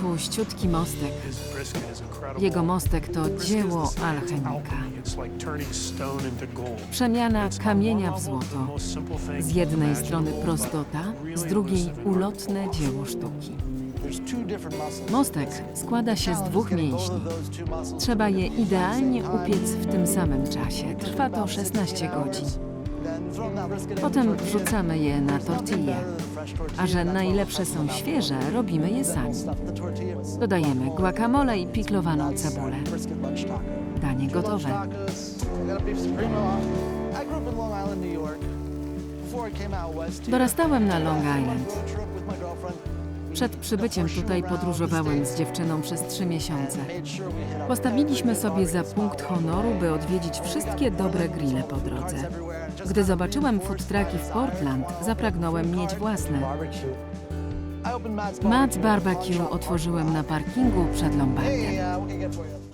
Tłuściutki mostek. Jego mostek to dzieło alchemika. Przemiana kamienia w złoto. Z jednej strony prostota, z drugiej ulotne dzieło sztuki. Mostek składa się z dwóch mięśni. Trzeba je idealnie upiec w tym samym czasie. Trwa to 16 godzin. Potem wrzucamy je na tortillę. A że najlepsze są świeże, robimy je sami. Dodajemy guacamole i piklowaną cebulę. Danie gotowe. Dorastałem na Long Island. Przed przybyciem tutaj podróżowałem z dziewczyną przez trzy miesiące. Postawiliśmy sobie za punkt honoru, by odwiedzić wszystkie dobre grille po drodze. Gdy zobaczyłem food trucki w Portland, zapragnąłem mieć własne. Matt's Barbecue otworzyłem na parkingu przed Lombardem.